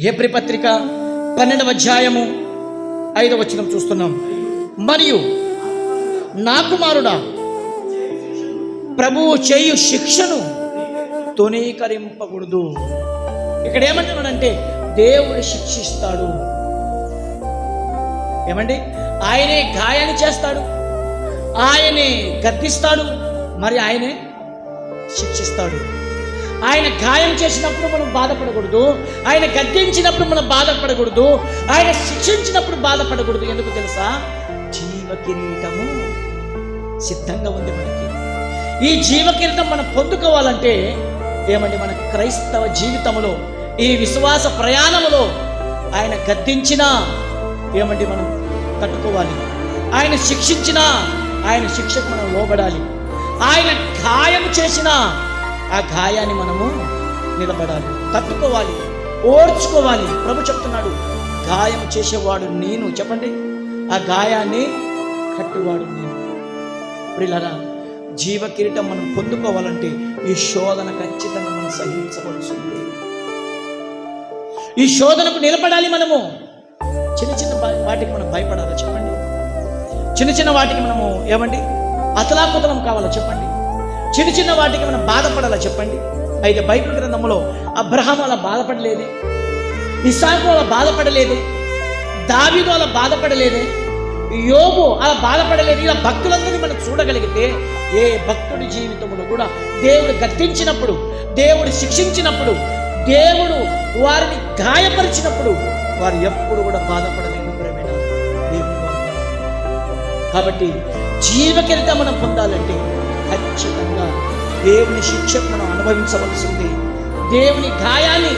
ఏప్రి పత్రిక పన్నెండవ అధ్యాయము ఐదవ వచనం చూస్తున్నాం. మరియు నా కుమారుడా ప్రభువు చేయు శిక్షను తునీకరింపకూడదు ఇక్కడ ఏమంటున్నాడంటే దేవుడు శిక్షిస్తాడు. ఏమండి? ఆయనే గాయాన్ని చేస్తాడు. ఆయనే గద్దిస్తాడు. మరి ఆయనే శిక్షిస్తాడు. ఆయన గాయం చేసినప్పుడు మనం బాధపడకూడదు. ఆయన గద్దించినప్పుడు మనం బాధపడకూడదు. ఆయన శిక్షించినప్పుడు బాధపడకూడదు. ఎందుకు తెలుసా? జీవ కిరీటము సిద్ధంగా ఉంది మనకి. ఈ జీవ కిరీటం మనం పొందుకోవాలంటే ఏమండి? మన క్రైస్తవ జీవితంలో ఈ విశ్వాస ప్రయాణములో ఆయన గద్దించినా ఏమండి మనం తట్టుకోవాలి? ఆయన శిక్షించినా ఆయన శిక్షకు మనం లోబడాలి. ఆయన గాయం చేసినా ఆ గాయాన్ని మనము నిలబడాలి. తట్టుకోవాలి. ఓర్చుకోవాలి. ప్రభు చెప్తున్నాడు గాయం చేసేవాడు నేను. చెప్పండి. ఆ గాయాన్ని కట్టువాడు నేను. ప్రిలరా జీవ కిరీటం మనం పొందుకోవాలంటే ఈ శోధన ఖచ్చితంగా మనం సహించవలసింది. ఈ శోధనకు నిలబడాలి మనము. చిన్న చిన్న వాటికి మనం భయపడాలా? చెప్పండి. చిన్న చిన్న వాటికి మనము ఏమండి? అతలాకుతలం కావాలా? చెప్పండి. చిన్న చిన్న వాటికి మనం బాధపడాలా చెప్పండి? అయితే బైబిల్ గ్రంథంలో అబ్రహాం అలా బాధపడలేదే ఇసాకు అలా బాధపడలేదే దావీదు అలా బాధపడలేదే యోగు అలా బాధపడలేదు. ఇలా భక్తులందరినీ మనం చూడగలిగితే ఏ భక్తుడి జీవితంలో కూడా దేవుడు గర్తించినప్పుడు దేవుడు శిక్షించినప్పుడు దేవుడు వారిని గాయపరిచినప్పుడు వారు ఎప్పుడు కూడా బాధపడలేదు ప్రేమైన? కాబట్టి జీవకిరీటం మనం పొందాలంటే ఖచ్చితంగా దేవుని శిక్షకు మనం అనుభవించవలసింది. దేవుని గాయాన్ని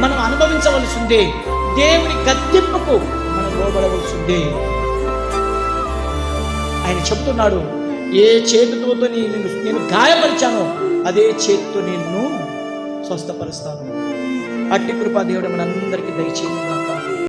మనం అనుభవించవలసిందే. దేవుని గద్దెంపుకు మనం లోబడవలసిందే. ఆయన చెప్తున్నాడు ఏ చేతితో నేను నేను గాయపరిచానో అదే చేతితో నిన్ను స్వస్థపరుస్తాను. అట్టి కృపా దేవుడు మనందరికీ దయచేయగాక